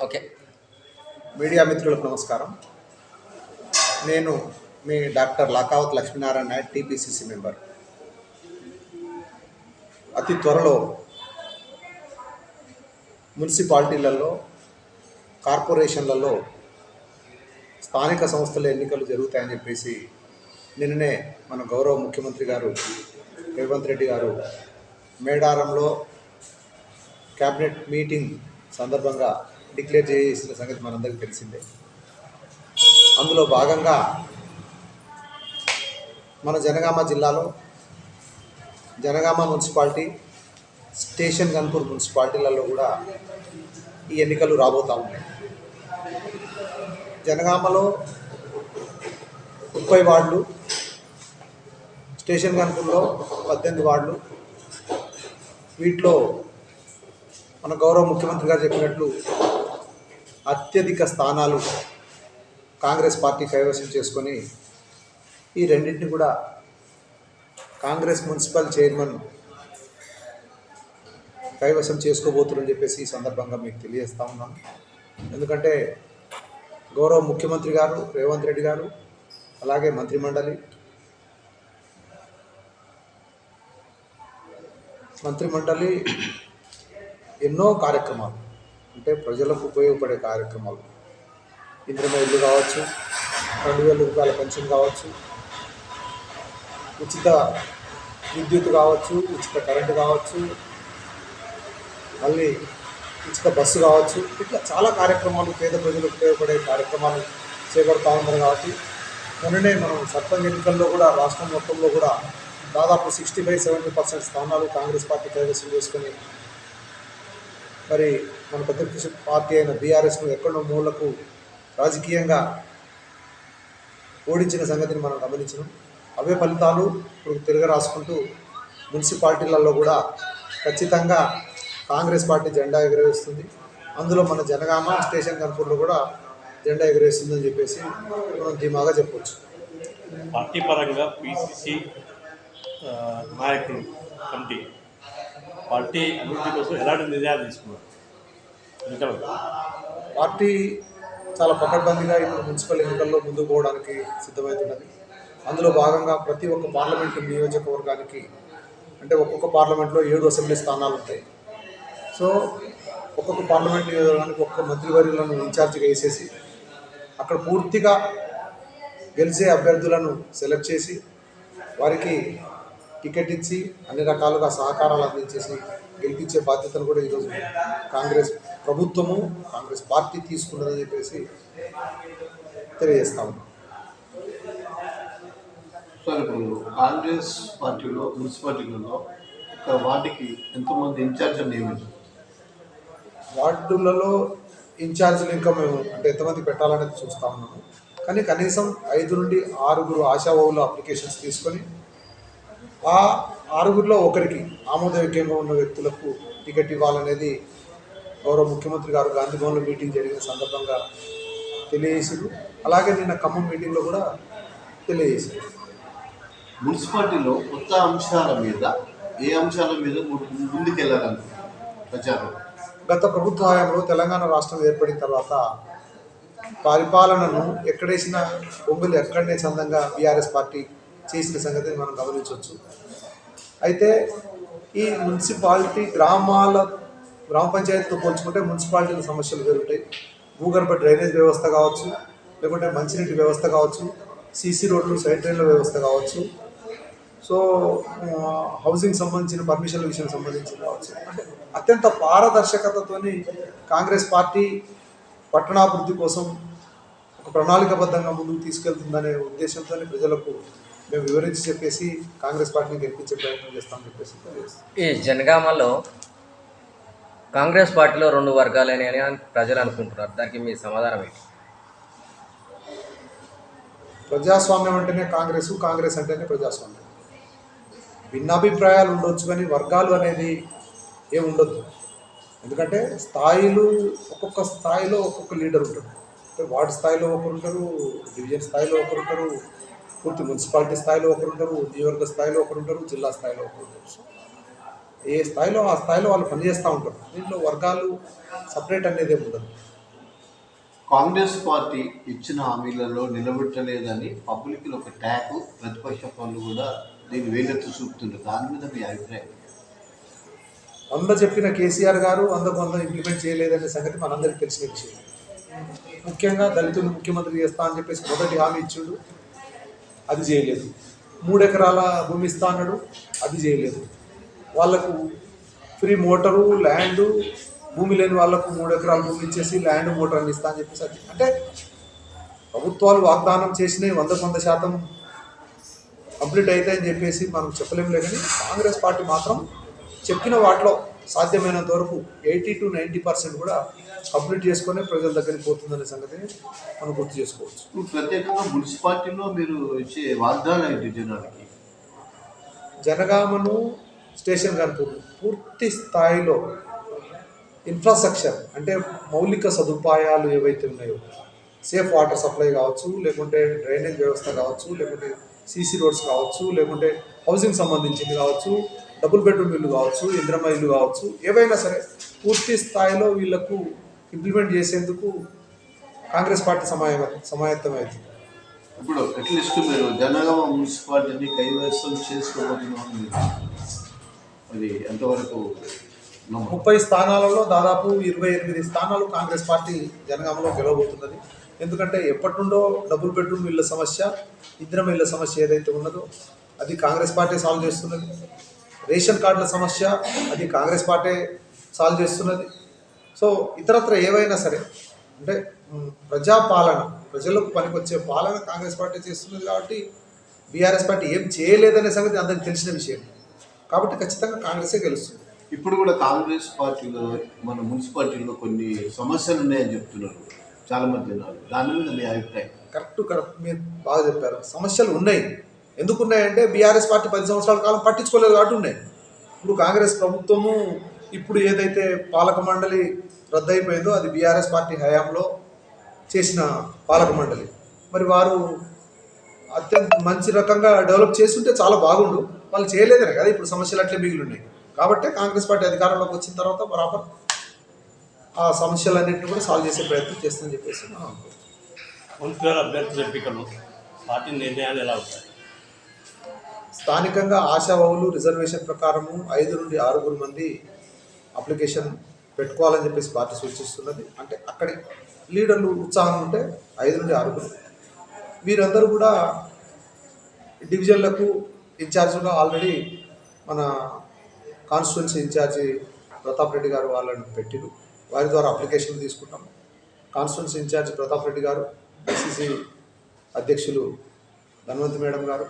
Okay. Media మిత్రులకు నమస్కారం. నేను మీ doctor Lakavath Lakshminarayana Nayak TPCC member. అతి త్వరలో మున్సిపాలిటీలలో కార్పొరేషన్లలో స్థానిక సంస్థల ఎన్నికలు జరుగుతాయని చెప్పేసి నిన్ననే మన గౌరవ ముఖ్యమంత్రి గారు రేవంత్ రెడ్డి గారు మేడారంలో క్యాబినెట్ మీటింగ్ సందర్భంగా డిక్లేర్ చేసిన సంగతి మనందరికీ తెలిసిందే. అందులో భాగంగా మన జనగామ జిల్లాలో జనగామ మున్సిపాలిటీ స్టేషన్ గన్పూర్ మున్సిపాలిటీలలో కూడా ఈ ఎన్నికలు రాబోతా ఉన్నాయి. జనగామలో ముప్పై వార్డులు స్టేషన్ గన్పూర్లో పద్దెనిమిది వార్డులు. వీటిలో మన గౌరవ ముఖ్యమంత్రి గారు చెప్పినట్లు అత్యధిక స్థానాలు కాంగ్రెస్ పార్టీ కైవసం చేసుకొని ఈ రెండింటిని కూడా కాంగ్రెస్ మున్సిపల్ చైర్మన్ కైవసం చేసుకోబోతున్నారని చెప్పేసి ఈ సందర్భంగా మీకు తెలియజేస్తా ఉన్నాను ఎందుకంటే గౌరవ ముఖ్యమంత్రి గారు రేవంత్ రెడ్డి గారు అలాగే మంత్రిమండలి మంత్రిమండలి ఎన్నో కార్యక్రమాలు అంటే ప్రజలకు ఉపయోగపడే కార్యక్రమాలు. ఇంద్రమ ఇల్లు కావచ్చు రెండు వేల రూపాయల పెన్షన్ కావచ్చు ఉచిత విద్యుత్ కావచ్చు ఉచిత కరెంటు కావచ్చు మళ్ళీ ఉచిత బస్సు కావచ్చు ఇట్లా చాలా కార్యక్రమాలు పేద ప్రజలకు ఉపయోగపడే కార్యక్రమాలు చేపడతా ఉన్నారు కాబట్టి మొన్ననే మనం సర్పంచ్ ఎన్నికల్లో కూడా రాష్ట్రం మొత్తంలో కూడా దాదాపు సిక్స్టీ ఫైవ్ సెవెంటీ పర్సెంట్ స్థానాలు కాంగ్రెస్ పార్టీ కైవసం చేసుకొని మరి మన ప్రతిపక్ష పార్టీ అయిన బీఆర్ఎస్ను ఎక్కడో మూలకు రాజకీయంగా ఓడించిన సంగతిని మనం గమనించినాం. అవే ఫలితాలు ఇప్పుడు తిరగ రాసుకుంటూ మున్సిపాలిటీలలో కూడా ఖచ్చితంగా కాంగ్రెస్ పార్టీ జెండా ఎగురవేస్తుంది. అందులో మన జనగామ స్టేషన్ కనుపూర్లో కూడా జెండా ఎగురవేస్తుందని చెప్పేసి మనం ధీమాగా చెప్పవచ్చు పార్టీ పరంగా పిసిసి నాయకులు కమిటీ పార్టీ అభివృద్ధి కోసం ఎలాంటి నిర్ణయాలు తీసుకున్నారు? ఎన్నికలు పార్టీ చాలా పకడ్బందీగా ఇప్పుడు మున్సిపల్ ఎన్నికల్లో ముందుకు పోవడానికి సిద్ధమవుతున్నది. అందులో భాగంగా ప్రతి ఒక్క పార్లమెంటు నియోజకవర్గానికి అంటే ఒక్కొక్క పార్లమెంట్లో ఏడు అసెంబ్లీ స్థానాలు ఉంటాయి. సో ఒక్కొక్క పార్లమెంట్ నియోజకవర్గానికి ఒక్కొక్క మంత్రివర్యులను ఇన్ఛార్జిగా వేసేసి అక్కడ పూర్తిగా గెలిచే అభ్యర్థులను సెలెక్ట్ చేసి వారికి టికెట్ ఇచ్చి అన్ని రకాలుగా సహకారాలు అందించేసి గెలిపించే బాధ్యతను కూడా ఈరోజు కాంగ్రెస్ ప్రభుత్వము కాంగ్రెస్ పార్టీ తీసుకున్నదని చెప్పేసి తెలియజేస్తాము. సార్ ఇప్పుడు కాంగ్రెస్ పార్టీలో మున్సిపాలిటీలలో ఒక వార్డుకి ఎంతమంది ఇన్ఛార్జ్ నియమించారు? వార్డులలో ఇన్ఛార్జీలు ఇంకా మేము అంటే ఎంతమంది పెట్టాలనేది చూస్తా ఉన్నాము. కానీ కనీసం ఐదు నుండి ఆరుగురు ఆశావాహుల అప్లికేషన్స్ తీసుకొని ఆ ఆరుగురిలో ఒకరికి ఆమోదయోగ్యంగా ఉన్న వ్యక్తులకు టికెట్ ఇవ్వాలనేది గౌరవ ముఖ్యమంత్రి గారు గాంధీ భవన్లో మీటింగ్ జరిగిన సందర్భంగా తెలియజేసారు అలాగే నిన్న ఖమ్మం మీటింగ్లో కూడా తెలియజేశారు మున్సిపాలిటీలో కొత్త అంశాల మీద ఏ అంశాల మీద ము- ముందుకెళ్ళాలని ప్రచారం? గత ప్రభుత్వ హయాంలో తెలంగాణ రాష్ట్రం ఏర్పడిన తర్వాత పరిపాలనను ఎక్కడేసిన బొంగులు ఎక్కడనే చందంగా బీఆర్ఎస్ పార్టీ చేసిన సంగతిని మనం గమనించవచ్చు. అయితే ఈ మున్సిపాలిటీ గ్రామాల గ్రామ పంచాయతీతో పోల్చుకుంటే మున్సిపాలిటీల సమస్యలు పెరుగుతాయి. భూగర్భ డ్రైనేజ్ వ్యవస్థ కావచ్చు లేకుంటే మంచినీటి వ్యవస్థ కావచ్చు సీసీ రోడ్లు సైడ్ డ్రైన్ల వ్యవస్థ కావచ్చు. సో హౌసింగ్ సంబంధించిన పర్మిషన్ల విషయం సంబంధించి కావచ్చు. అంటే అత్యంత పారదర్శకతతోని కాంగ్రెస్ పార్టీ పట్టణాభివృద్ధి కోసం ఒక ప్రణాళికబద్ధంగా ముందుకు తీసుకెళ్తుందనే ఉద్దేశంతో ప్రజలకు మేము వివరించి చెప్పేసి కాంగ్రెస్ పార్టీని గెలిపించే ప్రయత్నం చేస్తామని చెప్పేసి ఈ జనగామలో కాంగ్రెస్ పార్టీలో రెండు వర్గాలని అని ప్రజలు అనుకుంటున్నారు. దానికి మీ సమాధానం ఏంటి? ప్రజాస్వామ్యం అంటేనే కాంగ్రెస్ కాంగ్రెస్ అంటేనే ప్రజాస్వామ్యం. భిన్నాభిప్రాయాలు ఉండొచ్చు కానీ వర్గాలు అనేది ఏమి ఉండొద్దు. ఎందుకంటే స్థాయిలు ఒక్కొక్క స్థాయిలో ఒక్కొక్క లీడర్ ఉంటాడు. అంటే వార్డు స్థాయిలో ఒకరు ఉంటారు డివిజన్ స్థాయిలో ఒకరు ఉంటారు పూర్తి మున్సిపాలిటీ స్థాయిలో ఒకరు ఉంటారు నియోజకవర్గ స్థాయిలో ఒకరు ఉంటారు జిల్లా స్థాయిలో ఒకరు ఉంటారు. సో ఏ స్థాయిలో ఆ స్థాయిలో వాళ్ళు పనిచేస్తూ ఉంటారు. దీంట్లో వర్గాలు సపరేట్ అనేది ఉండదు. కాంగ్రెస్ పార్టీ ఇచ్చిన హామీలలో నిలబెట్టలేదని పబ్లిక్లో ఒక ట్యాగ్ ప్రతిపక్ష పనులు కూడా దీన్ని వేలెత్తి చూపుతున్నారు దాని మీద మీ అభిప్రాయం? వంద చెప్పిన కేసీఆర్ గారు వందకు వంద ఇంప్లిమెంట్ చేయలేదనే సంగతి మనందరికీ తెలిసిన విషయం. ముఖ్యంగా దళితులు ముఖ్యమంత్రి చేస్తా అని చెప్పేసి మొదటి హామీ ఇచ్చిండు అది చేయలేదు. మూడు ఎకరాల భూమి ఇస్తా అన్నాడు అది చేయలేదు. వాళ్ళకు ఫ్రీ మోటారు ల్యాండ్ భూమి లేని వాళ్ళకు మూడు ఎకరాల భూమి ఇచ్చేసి ల్యాండ్ మోటార్ అని ఇస్తా అని చెప్పేసి అంటే ప్రభుత్వాలు వాగ్దానం చేసినవి వందకు వంద శాతం కంప్లీట్ అవుతాయని చెప్పేసి మనం చెప్పలేములే కానీ కాంగ్రెస్ పార్టీ మాత్రం చెప్పిన వాటిలో సాధ్యమైనంత వరకు ఎయిటీ టు నైంటీ పర్సెంట్ కూడా కంప్లీట్ చేసుకొని ప్రజల దగ్గరికి పోతుందనే సంగతిని మనం గుర్తు చేసుకోవచ్చు. ప్రత్యేకంగా మున్సిపాలిటీలో మీరు ఇచ్చే వాగ్దానం ఏంటి జనాలకి? జనగామను స్టేషన్ కనుపూర్ పూర్తి స్థాయిలో ఇన్ఫ్రాస్ట్రక్చర్ అంటే మౌలిక సదుపాయాలు ఏవైతే ఉన్నాయో సేఫ్ వాటర్ సప్లై కావచ్చు లేకుంటే డ్రైనేజ్ వ్యవస్థ కావచ్చు లేకుంటే సీసీ రోడ్స్ కావచ్చు లేకుంటే హౌసింగ్ సంబంధించింది కావచ్చు డబుల్ బెడ్రూమ్ ఇల్లు కావచ్చు ఇంద్రమ ఇల్లు కావచ్చు ఏవైనా సరే పూర్తి స్థాయిలో వీళ్ళకు ఇంప్లిమెంట్ చేసేందుకు కాంగ్రెస్ పార్టీ సమాయ సమాయత్తమైంది. ఇప్పుడు అట్లీస్ట్ మీరు జనగామ మున్సిపాలిటీని కైవసం చేసుకోబోతున్నాం అది ఎంతవరకు ముప్పై స్థానాలలో దాదాపు ఇరవై ఎనిమిది స్థానాలు కాంగ్రెస్ పార్టీ జనగామలో గెలవబోతున్నది. ఎందుకంటే ఎప్పటి నుండో డబుల్ బెడ్రూమ్ ఇళ్ళ సమస్య ఇద్దరం ఇళ్ళ సమస్య ఏదైతే ఉన్నదో అది కాంగ్రెస్ పార్టీ సాల్వ్ చేస్తున్నది. రేషన్ కార్డుల సమస్య అది కాంగ్రెస్ పార్టీ సాల్వ్ చేస్తున్నది. సో ఇతరత్ర ఏవైనా సరే అంటే ప్రజాపాలన ప్రజలకు పనికొచ్చే పాలన కాంగ్రెస్ పార్టీ చేస్తున్నది కాబట్టి బీఆర్ఎస్ పార్టీ ఏం చేయలేదనే సంగతి అందరికి తెలిసిన విషయం. కాబట్టి ఖచ్చితంగా కాంగ్రెసే గెలుస్తుంది. ఇప్పుడు కూడా కాంగ్రెస్ పార్టీలో మన మున్సిపాలిటీలో కొన్ని సమస్యలు ఉన్నాయని చెప్తున్నారు చాలా మంది జనాలు. దాని మీద మీ అభిప్రాయం? Correct correct. మీరు బాగా చెప్పారు. సమస్యలు ఉన్నాయి. ఎందుకు ఉన్నాయంటే బీఆర్ఎస్ పార్టీ పది సంవత్సరాల కాలం పట్టించుకోలేదు కాబట్టి ఉన్నాయి. ఇప్పుడు కాంగ్రెస్ ప్రభుత్వము ఇప్పుడు ఏదైతే పాలక మండలి రద్దయిపోయిందో అది బీఆర్ఎస్ పార్టీ హయాంలో చేసిన పాలక మండలి. మరి వారు అత్యంత మంచి రకంగా డెవలప్ చేస్తుంటే చాలా బాగుండు. వాళ్ళు చేయలేదనే కదా ఇప్పుడు సమస్యలు అట్లే మిగిలి ఉన్నాయి కాబట్టి కాంగ్రెస్ పార్టీ అధికారంలోకి వచ్చిన తర్వాత బరాబర్ ఆ సమస్యలన్నింటినీ కూడా సాల్వ్ చేసే ప్రయత్నం చేస్తుందని చెప్పేసి మనం అనుకుంటున్నాం. మంత్రుల అభ్యర్థుల ఎంపికలు పార్టీ నిర్ణయాలు ఎలా ఉంటాయి స్థానికంగా ఆశావహులు రిజర్వేషన్ ప్రకారము ఐదు నుండి ఆరుగురు మంది అప్లికేషన్ పెట్టుకోవాలని చెప్పేసి పార్టీ సూచిస్తున్నది. అంటే అక్కడి లీడర్లు ఉత్సాహం ఉంటే ఐదు నుండి ఆరుగురు. వీరందరూ కూడా డివిజన్లకు ఇన్ఛార్జ్గా ఆల్రెడీ మన కాన్స్టిట్యున్సీ ఇన్ఛార్జి ప్రతాప్ రెడ్డి గారు వాళ్ళని పెట్టిరు. వారి ద్వారా అప్లికేషన్ తీసుకుంటాం కాన్స్టిట్యున్సీ ఇన్ఛార్జి ప్రతాప్ రెడ్డి గారు ఐసీసీ అధ్యక్షులు ధన్వంత్ మేడం గారు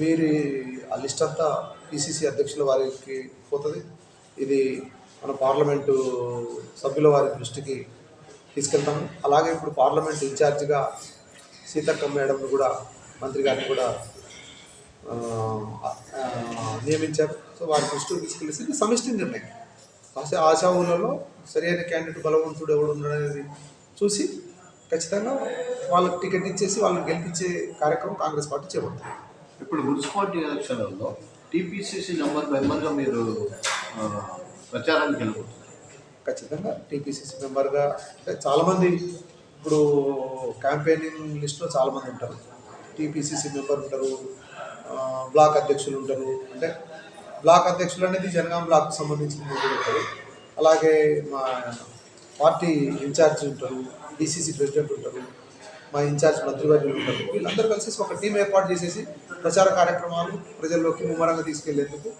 వీరి ఆ లిస్ట్ అంతా పిసిసి అధ్యక్షుల వారికి పోతుంది. ఇది మన పార్లమెంటు సభ్యుల వారి దృష్టికి తీసుకెళ్తాము. అలాగే ఇప్పుడు పార్లమెంట్ ఇన్ఛార్జిగా సీతక్క మేడంను కూడా మంత్రి గారిని కూడా నియమించారు. సో వారి దృష్టికి తీసుకెళ్ళేసి సమిష్టి నిర్ణయం. ఆశా ఆశావులలో సరైన క్యాండిడేట్ బలవంతుడు ఎవడు ఉన్నాడనేది చూసి ఖచ్చితంగా వాళ్ళకి టికెట్ ఇచ్చేసి వాళ్ళని గెలిపించే కార్యక్రమం కాంగ్రెస్ పార్టీ చేపడుతుంది. ఇప్పుడు మున్సిపాలిటీ ఎలక్షన్లలో టీపీసీసీ నెంబర్ మెంబర్గా మీరు ప్రచారానికి వెళ్ళబోతున్నారు. ఖచ్చితంగా టీపీసీసీ మెంబర్గా అంటే చాలామంది ఇప్పుడు క్యాంపెయినింగ్ లిస్ట్లో చాలామంది ఉంటారు. టీపీసీసీ మెంబర్ ఉంటారు బ్లాక్ అధ్యక్షులు ఉంటారు. అంటే బ్లాక్ అధ్యక్షులు అనేది జనగాం బ్లాక్కి సంబంధించిన ఉంటారు. అలాగే మా పార్టీ ఇన్ఛార్జ్ ఉంటారు డీసీసీ ప్రెసిడెంట్ ఉంటారు మా ఇన్ఛార్జ్ మంత్రివర్యులు ఉంటారు. వీళ్ళందరూ కలిసి ఒక టీం ఏర్పాటు చేసేసి ప్రచార కార్యక్రమాలు ప్రజల్లోకి ముమ్మరంగా తీసుకెళ్ళేందుకు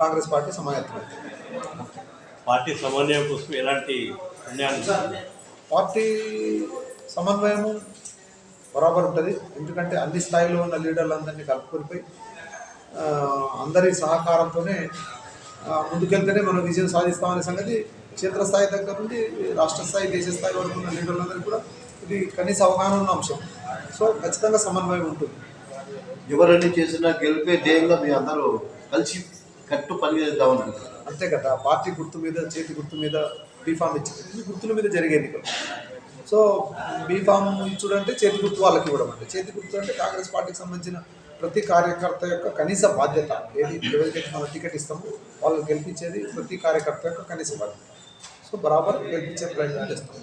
కాంగ్రెస్ పార్టీ సమాయత్తమైంది. పార్టీ సమన్వయం కోసం ఎలాంటి? పార్టీ సమన్వయము బరాబర్ ఉంటుంది ఎందుకంటే అన్ని స్థాయిలో ఉన్న లీడర్లందరినీ కలుపుకొనిపోయి అందరి సహకారంతోనే ముందుకెళ్తేనే మనం విజయం సాధిస్తామనే సంగతి క్షేత్రస్థాయి దగ్గర నుండి రాష్ట్ర స్థాయి దేశ స్థాయి వరకు ఉన్న లీడర్లందరికీ కూడా ఇది కనీస అవగాహన ఉన్న అంశం. సో ఖచ్చితంగా సమన్వయం ఉంటుంది. ఎవరన్నీ చేసినా గెలిపే ధ్యేయంగా మీ అందరూ కలిసి కట్టు పని చేద్దామనుకుంటున్నారు అంతే కదా పార్టీ గుర్తు మీద చేతి గుర్తు మీద బీఫామ్ ఇచ్చింది గుర్తుల మీద జరిగే ఎన్నికలు సో బీఫామ్ ఇచ్చుడంటే చేతి గుర్తు వాళ్ళకి ఇవ్వడం అంటే చేతి గుర్తు అంటే కాంగ్రెస్ పార్టీకి సంబంధించిన ప్రతి కార్యకర్త యొక్క కనీస బాధ్యత. ఏది ఎవరికైతే మనం టికెట్ ఇస్తామో వాళ్ళు గెలిపించేది ప్రతి కార్యకర్త యొక్క కనీస బాధ్యత. సో బరాబర్ గెలిపించే ప్రయత్నం చేస్తాం.